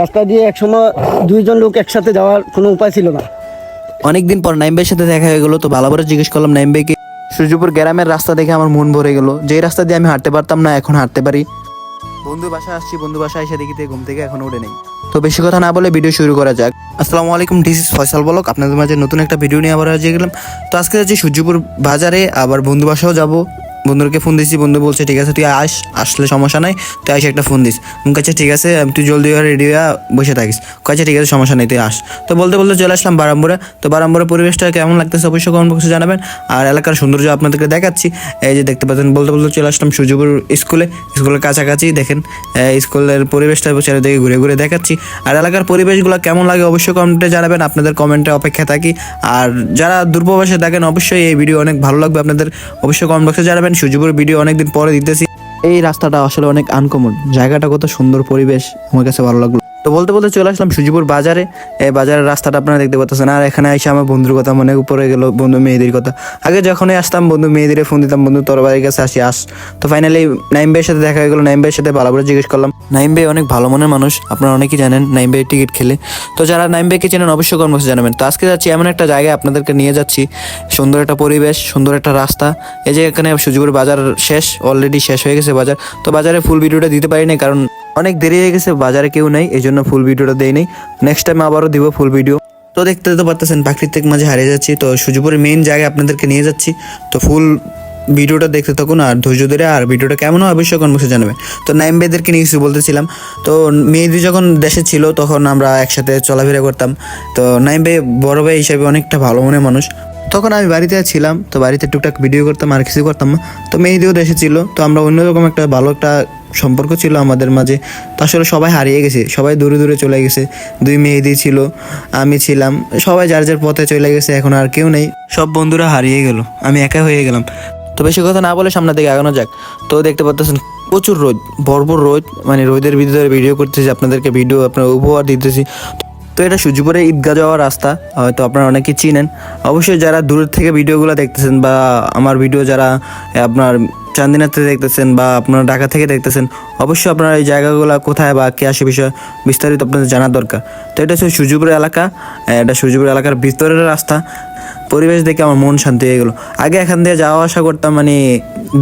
রাস্তা দিয়ে একসময় দুইজন লোক একসাথে যাওয়ার কোনো উপায় ছিল না। অনেকদিন পর নাইম ভাইয়ের সাথে দেখা হয়ে গেলো তো ভালো করে জিজ্ঞেস করলাম নাইম ভাইকে সূর্যপুর গ্রামের রাস্তা দেখে আমার মন ভরে গেল? যে রাস্তা দিয়ে আমি হাঁটতে পারতাম না এখন হাঁটতে পারি। বন্ধু বাসায় আসছি বন্ধু বাসায় এসে দেখিতে ঘুম থেকে এখনও উঠে নেই। তো বেশি কথা না বলে ভিডিও শুরু করা যাক। আসসালামু আলাইকুম দিস ইস ফয়সাল বলক। আপনাদের মাঝে নতুন একটা ভিডিও নিয়ে আবার হাজির গেলাম। তো আজকে যাচ্ছি সূর্যপুর বাজারে আবার বন্ধু বাসাও যাব। বন্ধুকে ফোন দিছি, বন্ধু বলছে, ঠিক আছে, তুই আস, আসলে সমস্যা নাই, তুই আসে একটা ফোন দিস। আমি কাছে ঠিক আছে তুই জলদি হয়ে রেডি হয়ে বসে থাকিস। কাছে ঠিক আছে, সমস্যা নেই, তুই আস। তো বলতে বলতে চলে আসলাম বারাম্বরে। তো বারাম্বরের পরিবেশটা কেমন লাগতেছে অবশ্যই কমেন্ট বক্সে জানাবেন। আর এলাকার সৌন্দর্য আপনাদেরকে দেখাচ্ছি। এই যে দেখতে পাচ্ছেন, বলতে বলতে চলে আসলাম সূর্যপুর স্কুলে। স্কুলের কাছাকাছি, দেখেন স্কুলের পরিবেশটা চারিদিকে ঘুরে ঘুরে দেখাচ্ছি। আর এলাকার পরিবেশগুলো কেমন লাগে অবশ্যই কমেন্টে জানাবেন। আপনাদের কমেন্টে অপেক্ষা থাকি। আর যারা দূরপ্রবাসে থাকেন, অবশ্যই এই ভিডিও অনেক ভালো লাগবে আপনাদের। অবশ্যই কমেন্ট বক্সে জানাবেন। সূর্যপুর ভিডিও অনেকদিন পরে দিতেছি। এই রাস্তাটা আসলে অনেক আনকমন জায়গাটা কত সুন্দর পরিবেশ। আমার কাছে ভালো লাগল। তো বলতে বলতে চলে আসলাম সুজিপুর বাজারে। এই বাজারের রাস্তাটা আপনারা দেখতে পাচ্ছেন আর এখানে এসে আমার বন্ধুর কথা মনে পড়ে গেল, বন্ধু মেয়েদের কথা। আগে যখনই আসতাম, বন্ধু মেয়েদের ফোন দিতাম, বন্ধু, তোর বাড়ির কাছে আসি, আস। তো ফাইনালি নাইম ভাইয়ের সাথে দেখা হয়ে গেলো। নাইম ভাইয়ের সাথে ভালো করে জিজ্ঞেস করলাম, নাইম ভাই অনেক ভালো মনের মানুষ, আপনারা অনেকেই জানেন নাইম ভাই টিকিট খেলে। তো যারা নাইম ভাইকে চেনেন অবশ্যই কর্মসূচি জানাবেন। তো আজকে যাচ্ছি এমন একটা জায়গায় আপনাদেরকে নিয়ে যাচ্ছি। সুন্দর একটা পরিবেশ, সুন্দর একটা রাস্তা। এই যে এখানে সুজিপুর বাজার শেষ অলরেডি শেষ হয়ে গেছে বাজার। তো বাজারে ফুল ভিডিওটা দিতে পারিনি কারণ অনেক দেরি হয়ে গেছে, বাজারে কেউ নেই এই জন্য ফুল ভিডিওটা দেই নেই। নেক্সট টাইম আবারও দিব ফুল ভিডিও তো দেখতে তো পারতেছেন, প্রাকৃতিক মাঝে হারিয়ে যাচ্ছি, তো সুজিপুরের মেইন জায়গায় আপনাদেরকে নিয়ে যাচ্ছি। তো ফুল ভিডিওটা দেখতে থাকুন আর ধৈর্য ধরে, আর ভিডিওটা কেমন হয় অবশ্যই কনভার্সে জানাবেন। তো নাইম ভাইদেরকে নিয়ে কিছু বলতেছিলাম। তো মেয়েদি যখন দেশে ছিল, তখন আমরা একসাথে চলাফেরা করতাম। তো নাইম ভাই বড় ভাই হিসাবে অনেকটা ভালো মনে মানুষ। তখন আমি বাড়িতে ছিলাম, তো বাড়িতে টুকটাক ভিডিও করতাম, আর কিছু করতাম না। তো মেহেদিও দেশে ছিল, তো আমরা অন্যরকম একটা ভালো একটা সম্পর্ক ছিল আমাদের মাঝে। তো আসলে সবাই হারিয়ে গেছে, সবাই দূরে দূরে চলে গেছে। দুই মেহেদি ছিল, আমি ছিলাম, সবাই যার যার পথে চলে গেছে, এখন আর কেউ নেই। সব বন্ধুরা হারিয়ে গেল, আমি একা হয়ে গেলাম। তো বেশি কথা না বলে সামনের দিকে আগানো যাক। তো দেখতে পাচ্ছেন প্রচুর রোদ, ভরপুর রোদ মানে রোদের ভিতরে ভিডিও করতেছি, আপনাদেরকে ভিডিও আপনার উপহার দিতেছি। তো এটা সুজিপুরে ঈদগাহ যাওয়ার রাস্তা, হয়তো আপনারা অনেকে চিনেন। অবশ্যই যারা দূর থেকে ভিডিওগুলো দেখতেছেন বা আমার ভিডিও যারা আপনার চান্দিনাতে দেখতেছেন বা আপনারা ঢাকা থেকে দেখতেছেন, অবশ্যই আপনারা এই জায়গাগুলো কোথায় বা কে আসে বিষয় বিস্তারিত আপনাদের জানা দরকার। তো এটা হচ্ছে সুজিপুর এলাকা এটা সুজিপুর এলাকার ভিতরের রাস্তা। পরিবেশ দেখে আমার মন শান্তি হয়ে গেলো। আগে এখান দিয়ে যাওয়া আসা করতাম মানে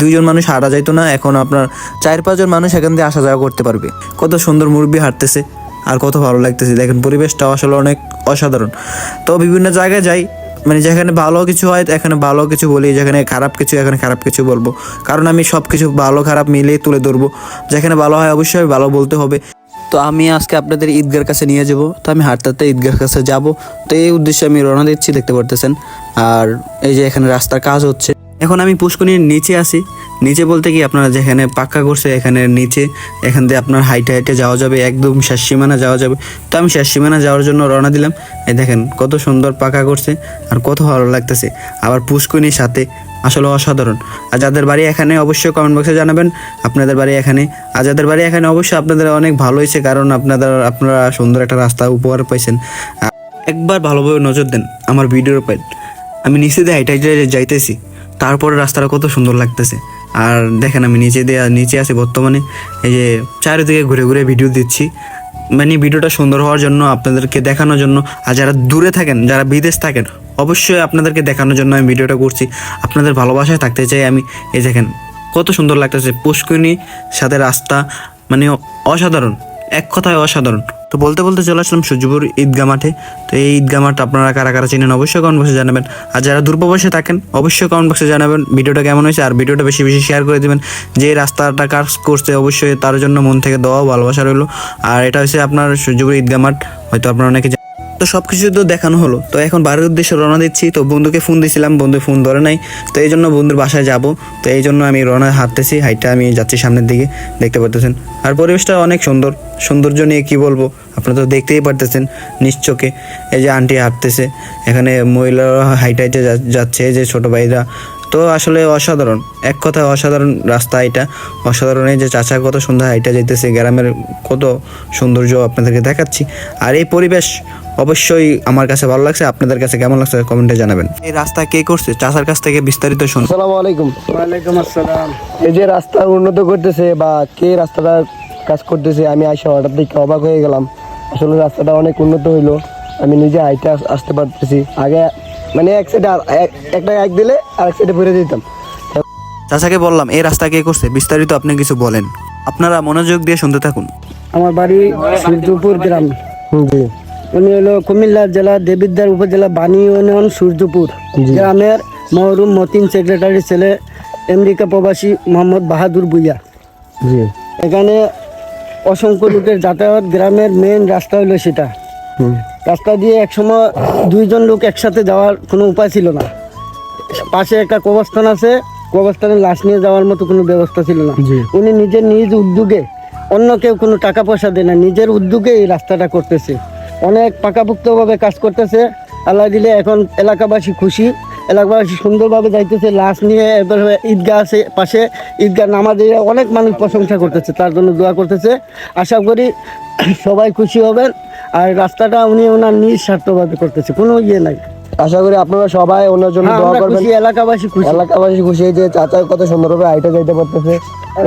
দুইজন মানুষ হাঁটা যাইতো না, এখন আপনার চার পাঁচজন মানুষ এখান দিয়ে আসা যাওয়া করতে পারবে। কত সুন্দর মুরব্বী হাঁটতেছে। আর কত ভালো লাগতেছে। দেখেন পরিবেশটা আসলে অনেক অসাধারণ। তো বিভিন্ন জায়গায় যাই মানে যেখানে ভালো কিছু হয়, এখানে ভালো কিছু বলি, যেখানে খারাপ কিছু, এখানে খারাপ কিছু বলব। কারণ আমি সব কিছু ভালো, খারাপ মিলিয়ে তুলে ধরবো। যেখানে ভালো হয়, অবশ্যই ভালো বলতে হবে। তো আমি আজকে আপনাদের ঈদগার কাছে নিয়ে যাব। তো আমি হাঁটতে হাঁটতে ঈদগার কাছে যাব। তো এই উদ্দেশ্যে আমি রওনা দিচ্ছি, দেখতে পারতেছেন। আর এই যে এখানে রাস্তার কাজ হচ্ছে। এখন আমি পুষ্কনির নিচে আছি। নিচে বলতে কি আপনারা যেখানে পাক্কা করছে এখানে নিচে, এখান দিয়ে আপনার হাইটে হাইটে যাওয়া যাবে, একদম শেষ সীমানা যাওয়া যাবে। তো আমি শেষ সীমানা যাওয়ার জন্য রওনা দিলাম। এই দেখেন কত সুন্দর পাকা করছে আর কত ভালো লাগতেছে। আবার পুষ্কনির সাথে, আসলে অসাধারণ। আর যাদের বাড়ি এখানে অবশ্যই কমেন্ট বক্সে জানাবেন। আপনাদের বাড়ি এখানে আর যাদের বাড়ি এখানে অবশ্যই আপনাদের অনেক ভালো হয়েছে, কারণ আপনাদের, আপনারা সুন্দর একটা রাস্তা উপহার পাইছেন। একবার ভালোভাবে নজর দেন আমার ভিডিওর পাইন আমি নিচে দিয়ে হাইটাই যাইতেছি, তারপরে রাস্তাটা কত সুন্দর লাগতেছে। আর দেখেন আমি নিচে দিয়ে, নিচে আছি বর্তমানে। এই যে চারিদিকে ঘুরে ঘুরে ভিডিও দিচ্ছি। মানে ভিডিওটা সুন্দর হওয়ার জন্য আপনাদেরকে দেখানোর জন্য, আর যারা দূরে থাকেন, যারা বিদেশ থাকেন, অবশ্যই আপনাদেরকে দেখানোর জন্য আমি ভিডিওটা করছি। আপনাদের ভালোবাসায় থাকতে চাই আমি। এই দেখেন, কত সুন্দর লাগতেছে। পুষ্করিণী সাথে রাস্তা মানে অসাধারণ। এক কথায় অসাধারণ। তো বলতে বলতে চলে আসলাম সূর্যপুর ঈদগা মাঠে। তো এই ঈদগা মাঠ আপনারা কারা কারা চিনেন অবশ্যই কমেন্ট বক্সে জানাবেন। আর যারা দূরপ্রবাসে থাকেন, অবশ্যই কমেন্ট বক্সে জানাবেন। ভিডিওটা কেমন হয়েছে আর ভিডিওটা বেশি বেশি শেয়ার করে দেবেন। যে রাস্তাটা কাজ করছে, অবশ্যই তার জন্য মন থেকে দেওয়া ভালোবাসা রইল। আর এটা হচ্ছে আপনার সূর্যপুর ঈদগা মাঠ। হয়তো আপনারা অনেকে। তো সব কিছু তো দেখানো হলো। তো এখন বাড়ির উদ্দেশ্যে রওনা দিচ্ছি। তো বন্ধুকে ফোন দিয়েছিলাম বন্ধু ফোন ধরে নাই। তো এই জন্য বন্ধুর বাসায় যাব। তো এই জন্য আমি রওনা হাঁটতেছি, হাইটটা আমি যাচ্ছি সামনের দিকে, দেখতে পারতেছেন। আর পরিবেশটা অনেক সুন্দর। সৌন্দর্য নিয়ে কি বলব? আপনারা তো দেখতেই পারতেছেন নিশ্চোকে এই যে আন্টি হাঁটতেছে, এখানে মহিলারা হাইট হাইটে যাচ্ছে যে ছোটো ভাইরা। তো আসলে অসাধারণ, এক কথায় অসাধারণ রাস্তা এটা। অসাধারণ এই যে চাচা কত সুন্দর হাইটা যাইতেছে, গ্রামের কত সৌন্দর্য আপনাদেরকে দেখাচ্ছি। আর এই পরিবেশ অবশ্যই আমার কাছে ভালো লাগছে আপনাদের কাছে কেমন লাগছে কমেন্টে জানাবেন। এই রাস্তা কে করছে? চাচার কাছ থেকে বিস্তারিত শুন আসসালামু আলাইকুম। ওয়ালাইকুম আসসালাম। এই যে রাস্তা উন্নত করতেছে বা কে রাস্তাটা কাজ করতেছে আমি আইসা হঠাৎ দেখে অবাক হয়ে গেলাম। আসলে রাস্তাটা অনেক উন্নত হইল। আমি নিজে হাইটে আসতে পারতেছি। আগে মানে এক সাইডে একটা এক দিলে আর এক সাইডে ফিরে দিতাম চাচাকে বললাম এই রাস্তা কে করছে? বিস্তারিত আপনি কিছু বলেন। আপনারা মনোযোগ দিয়ে শুনতে থাকুন। আমার বাড়ি সূর্যপুর গ্রাম। হুম, জি। উনি হলো কুমিল্লা জেলা দেবিদ্বার উপজেলা বাণী ইউনিয়ন সূর্যপুর। গ্রামের মহরুম মতিন সেক্রেটারি ছেলে আমেরিকা প্রবাসী মোহাম্মদ বাহাদুর বুইয়া এখানে অসংখ্য লোকের যাতায়াত গ্রামের মেন রাস্তা হলো সেটা। রাস্তা দিয়ে একসময় দুইজন লোক একসাথে যাওয়ার কোনো উপায় ছিল না। পাশে একটা কবরস্থান আছে কবরস্থানে লাশ নিয়ে যাওয়ার মতো কোনো ব্যবস্থা ছিল না। উনি নিজের নিজ উদ্যোগে অন্য কেউ কোনো টাকা পয়সা দেয় না নিজের উদ্যোগে এই রাস্তাটা করতেছে। অনেক পাকাপোক্তভাবে কাজ করতেছে। আল্লাহ দিলে এখন এলাকাবাসী খুশি। এলাকাবাসী সুন্দরভাবে যাইতেছে, লাশ নিয়ে এবার ঈদগাহ আছে পাশে। ঈদগাহ নামাজে অনেক মানুষ প্রশংসা করতেছে, তার জন্য দোয়া করতেছে। আশা করি সবাই খুশি হবেন। আর রাস্তাটা উনি ওনার নিজ স্বার্থভাবে করতেছে, কোনো ইয়ে নাই। আশা করি আপনারা সবাই ওনার জন্য হ্যাঁ, দোয়া করবেন। এলাকাবাসী খুশি। এলাকাবাসী খুশি যে চাচা কত সুন্দরভাবে হাইটে যেতে পারতেছে।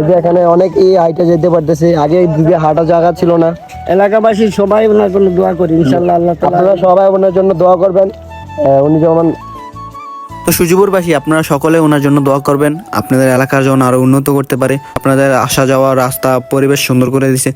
যে এখানে অনেকেই হাইটে যেতে পারতেছে আগে দিকে হাঁটা জায়গা ছিল না। এলাকাবাসী সবাই ওনার জন্য দোয়া করি ইনশাল্লাহ আল্লাহ আপনারা সবাই ওনার জন্য দোয়া করবেন। আহ, উনি যেমন তো সুজিপুরবাসী আপনারা সকলে ওনার জন্য দোয়া করবেন। আপনাদের এলাকার জন্য আরও উন্নত করতে পারে। আপনাদের আসা যাওয়া রাস্তা পরিবেশ সুন্দর করে দিছে।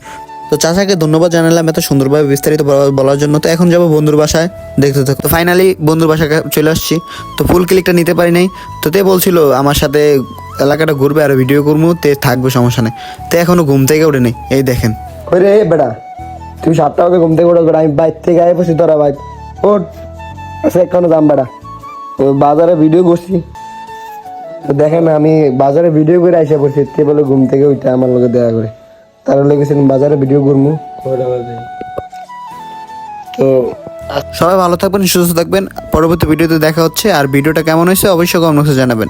তো চাচাকে ধন্যবাদ জানালাম এত সুন্দরভাবে বিস্তারিত বলা- বলার জন্য। তো এখন যাব বন্ধুর বাসায়। দেখতে থাকো। তো ফাইনালি বন্ধুর বাসায় চলে আসছি। তো ফুল ক্লিকটা নিতে পারি নাই। তো তে বলছিল আমার সাথে এলাকাটা ঘুরবে, আর ভিডিও করব, তে থাকবে, সমস্যা নেই। তো এখনও ঘুম থেকে উঠে নেই এই দেখেন। রে বেটা তুই সাতটা বাজে ঘুম থেকে উঠো বেটা, আমি বাইর থেকে আয় বসি তোরা ভাই ওঠ। আচ্ছা এখানে যাম বেটা। বাজারে ভিডিও করছি। দেখেন আমি বাজারে ভিডিও করে আইসা পড়ছি তে বলে ঘুম থেকে উঠে আমার লোকে দেখা করে। তার লেগেছেন বাজারে ভিডিও করব তো সবাই ভালো থাকবেন, সুস্থ থাকবেন। পরবর্তী ভিডিওতে দেখা হচ্ছে। আর ভিডিওটা কেমন হয়েছে অবশ্যই কমেন্টে জানাবেন।